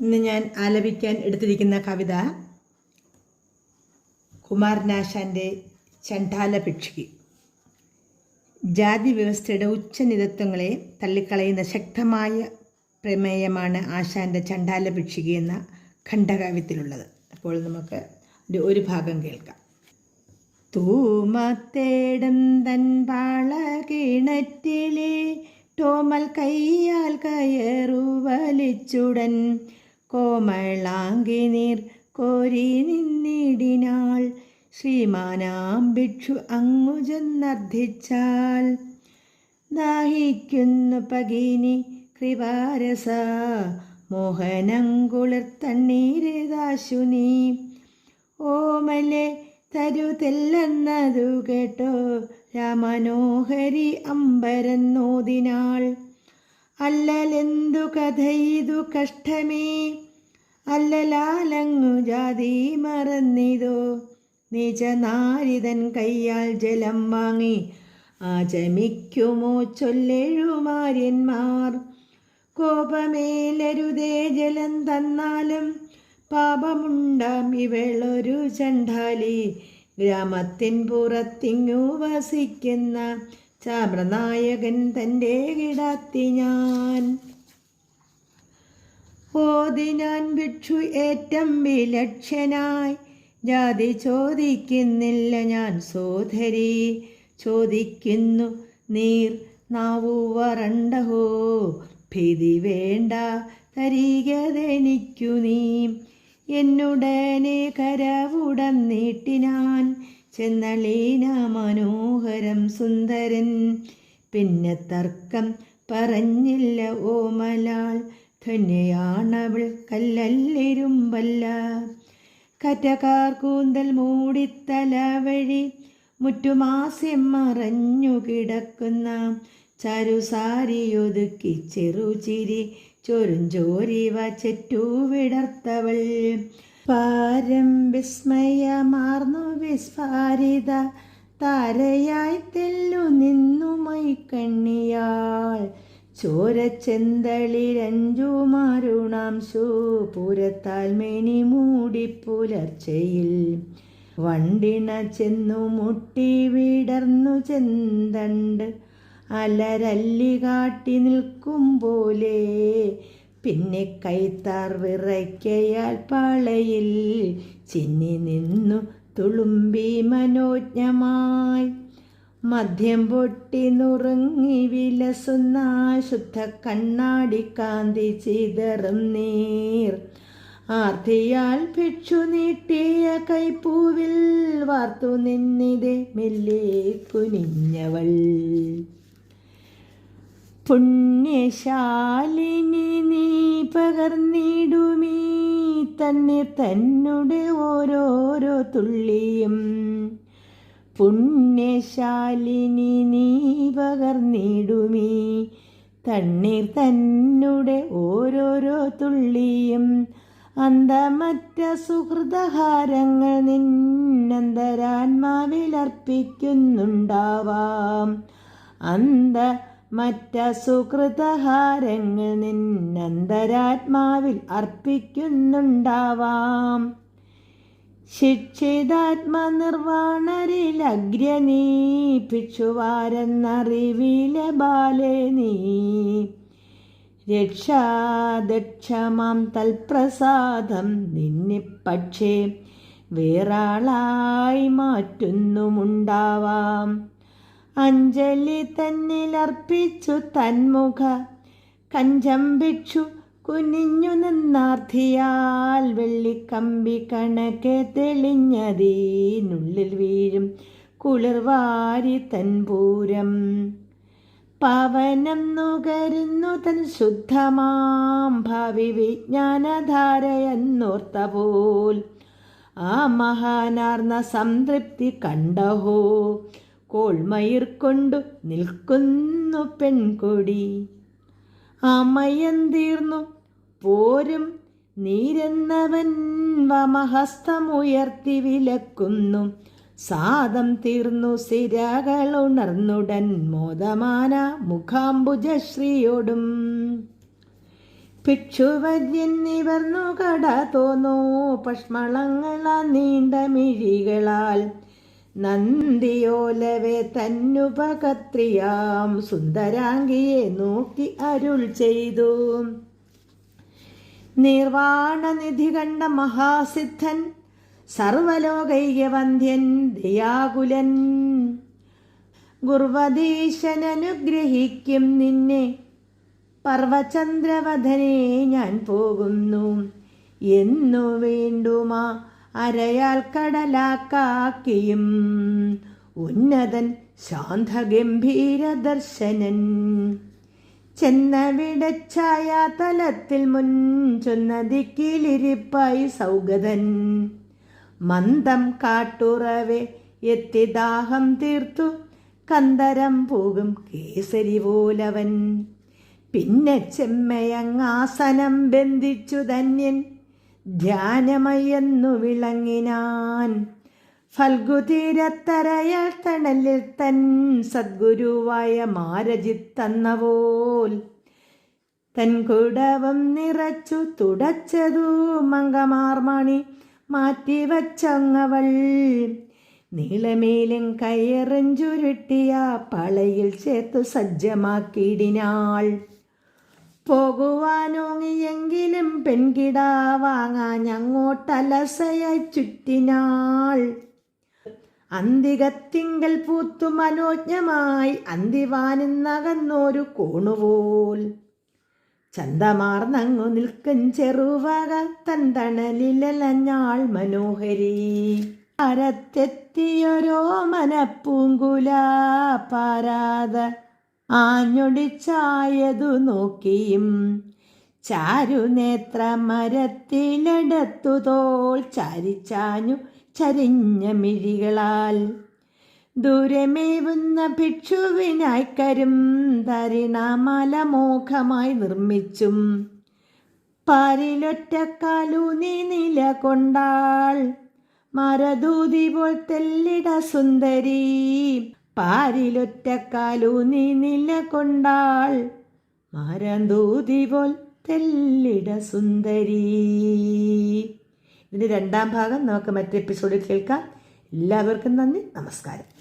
ഇന്ന് ഞാൻ ആലപിക്കാൻ എടുത്തിരിക്കുന്ന കവിത കുമാരനാശാന്റെ ചണ്ഡാല ജാതി വ്യവസ്ഥയുടെ ഉച്ചനിതത്വങ്ങളെ തള്ളിക്കളയുന്ന ശക്തമായ പ്രമേയമാണ് ആശാന്റെ ചണ്ഡാല ഭിക്ഷുകി എന്ന ഖണ്ഡകാവ്യത്തിലുള്ളത്. അപ്പോൾ നമുക്ക് ഒരു ഭാഗം കേൾക്കാം. തൂമത്തേടന്തൻ പാള കിണറ്റിലെ ടോമൽ കയ്യാൽ കയറു വലിച്ചുടൻ കോമളാങ്കി നീർ കോരി നിന്നിടിനാൾ. ശ്രീമാനാം ഭിക്ഷു അങ്ങു ചെന്നർത്ഥിച്ചാൽ ദാഹിക്കുന്നു പകിനി കൃപാരസ. മോഹനം തണ്ണീരേതാശു നീ ഓമലെ തരുതെല്ലെന്നതു കേട്ടോ രാമനോഹരി അമ്പരന്നോതിനാൾ. അല്ലലെന്തു കഥയിതു കഷ്ടമേ? അല്ലലാലങ്ങു ജാതി മറന്നിതോ? നിജനാരിതൻ കയ്യാൽ ജലം വാങ്ങി ആചമിക്കുമോ ചൊല്ലെഴുമാര്യന്മാർ? കോപമേലരുതേ ജലം തന്നാലും പാപമുണ്ടാം ഇവളൊരു ചണ്ടാലി ഗ്രാമത്തിൻ പുറത്തിങ്ങു വസിക്കുന്ന ചാമ്രനായകൻ തന്റെ കിടത്തി ഞാൻ. ഓതിനാൻ ഭിക്ഷു ഏറ്റം വിലക്ഷനായി. ജാതി ചോദിക്കുന്നില്ല ഞാൻ സോധരി ചോദിക്കുന്നു നീർ നാവു വരണ്ടഹോ ഭീതി വേണ്ട തരികതെനിക്കു നീ. എന്നുടനെ കരവുടം നീട്ടിനാൻ ചെന്നളീന മനോഹരം സുന്ദരൻ. പിന്നെ തർക്കം പറഞ്ഞില്ല ഓമലാൾ ധന്യയാണവൾ കല്ലല്ലിരുമ്പല്ല. കറ്റകാർ കൂന്തൽ മൂടിത്തല വഴി മുറ്റുമാസ്യം മറഞ്ഞു കിടക്കുന്ന ചരുസാരിയൊതുക്കി ചെറുചിരി ചൊരുഞ്ചോരിവ ചെറ്റു വിടർത്തവൾ. പാരം വിസ്മയമാർന്നു വിസ്ഫാരിത താരയായി തെല്ലു നിന്നുമൈ കണ്ണിയാൾ ചോരച്ചെന്തളിരഞ്ചു മാരുണാംശു പൂരത്താൽ മേനി മൂടി പുലർച്ചയിൽ. വണ്ടിണ ചെന്നു മുട്ടി വിടർന്നു ചെന്തണ്ട് അലരല്ലി കാട്ടി നിൽക്കും പോലെ പിന്നെ കൈത്താർ വിറയ്ക്കയാൽ പാളയിൽ ചിന്നി നിന്നു തുളുമ്പി മനോജ്ഞമായി. മദ്യം പൊട്ടി നുറുങ്ങി വിലസുന്ന ശുദ്ധ കണ്ണാടി കാന്തി ചിതറും നീർ. ആർത്തിയാൽ ഭിക്ഷു നീട്ടിയ കൈപ്പൂവിൽ വാർത്തു നിന്നിതെ മെല്ലെ കുനിഞ്ഞവൾ. പുണ്യശാലിനി നീ പകർന്നിടുമീ തന്നെ തന്നെ ഓരോരോ തുള്ളിയും. പുണ്യശാലിനി നീ പകർന്നിടുമീ തണ്ണീർ തന്നെ ഓരോരോ തുള്ളിയും. അന്തമറ്റ സുഹൃതഹാരങ്ങൾ നിന്നന്തരാത്മാവിലർപ്പിക്കുന്നുണ്ടാവാം അന്ത മറ്റ സുഹൃതഹാരങ്ങൾ നിന്നന്തരാത്മാവിൽ അർപ്പിക്കുന്നുണ്ടാവാം. ശിക്ഷിതാത്മനിർവാണരിലഗ്രനീ ഭിക്ഷുവാരെന്നറിവിലെ ബാലേ നീ. രക്ഷാദക്ഷമാം തൽപ്രസാദം നിന്നെ പക്ഷേ വേറാളായി മാറ്റുന്നുമുണ്ടാവാം. അഞ്ജലി തന്നിലർപ്പിച്ചു തന്മുഖ. കഞ്ചം ഭിക്ഷു കുനിഞ്ഞു നിന്നാർത്ഥിയാൽ വെള്ളിക്കമ്പി കണക്കെ തെളിഞ്ഞതീനുള്ളിൽ വീഴും കുളിർവാരി തൻപൂരം. പവനം നുകരുന്നു തൻ ശുദ്ധമാം ഭാവി വിജ്ഞാനധാരയെന്നോർത്ത പോൽ ആ മഹാനാർന്ന സംതൃപ്തി കണ്ടഹോ? കോൾമയിർ കൊണ്ടു നിൽക്കുന്നു പെൺകൊടി. അമയം തീർന്നു. പോരും. നീരെന്നവൻ വമഹസ്തമുയർത്തി വിലക്കുന്നു. സാദം തീർന്നു സിരകളുണർന്നുടൻ മോദമാന മുഖാംബുജശ്രീയോടും. ഭിക്ഷുവര്യൻ നിവർന്നു കട തോന്നോ. പഷ്മളങ്ങള നീണ്ട മിഴികളാൽ. നന്ദിയോലവെ തന്നുപകത്രിയാം സുന്ദരാംഗിയെ നോക്കി അരുൾ ചെയ്തു. നിർവാണനിധി കണ്ട മഹാസിദ്ധൻ സർവലോകൈകവന്ധ്യൻ ദയാകുലൻ. ഗുർവദീശൻ അനുഗ്രഹിക്കും നിന്നെ പർവചന്ദ്രവധനെ ഞാൻ പോകുന്നു. എന്നു വേണ്ടുമാ അരയാൽ കടലാക്കാക്കിയും. ഉന്നതൻ ശാന്തഗംഭീര ദർശനൻ ചെന്നവിടച്ചായ തലത്തിൽ മുൻ ചൊന്നതിക്കിലിരിപ്പായി സൗഗതൻ. മന്ദം കാട്ടുറവെ എത്തി ദാഹം തീർത്തു. കന്തരം പോകും കേസരി പോലവൻ. പിന്നെ ചെമ്മയങ്ങാസനം ബന്ധിച്ചു ധന്യൻ. ധ്യാനമയെന്നു വിളങ്ങിനാൻ. ഫൽഗുതീരത്തരയൽ തണലിൽ തൻ സദ്ഗുരുവായ മാരജിത്തന്നപോൽ തൻ കുടവം നിറച്ചു തുടച്ചതു മങ്കമാർമണി മാറ്റിവച്ചങ്ങവൾ. നീളമേലും കയറഞ്ചുരുട്ടിയ പളയിൽ ചേർത്തു സജ്ജമാക്കിയിടിനാൾ. പോകുവാനോങ്ങിയെങ്കിലും പെൺകിടാ വാങ്ങാൻ അങ്ങോട്ടലസയായി ചുറ്റിനാൾ. അന്തികത്തിങ്കൽ പൂത്തു മനോജ്ഞമായി അന്തിവാനിന്നകന്നൊരു കോണുപോൽ. ചന്തമാർന്നങ്ങു നിൽക്കും ചെറുവക തന്തണലിലഞ്ഞാൾ മനോഹരി. അരത്തെത്തിയൊരോ മനപ്പൂങ്കുല പാരാത ആഞ്ഞൊടിച്ചായതു നോക്കിയും ചാരുനേത്ര മരത്തിലടത്തു തോൾ ചാരിച്ചാഞ്ഞു ചരിഞ്ഞ മിഴികളാൽ. ദൂരമേവുന്ന ഭിക്ഷുവിനായി കരും തരിണമലമോഖമായി നിർമ്മിച്ചും പാരിലൊറ്റക്കാലൂന്നി നില കൊണ്ടാൾ. മരദൂതി പോൽ തെല്ലിട സുന്ദരി പാരിലൊറ്റക്കാലു നീ നില കൊണ്ടാൾ മാരന്തൂതി പോൽ തെല്ലിട സുന്ദരി. ഇതിന്റെ രണ്ടാം ഭാഗം നമുക്ക് മറ്റൊരു എപ്പിസോഡിൽ കേൾക്കാം. എല്ലാവർക്കും നന്ദി. നമസ്കാരം.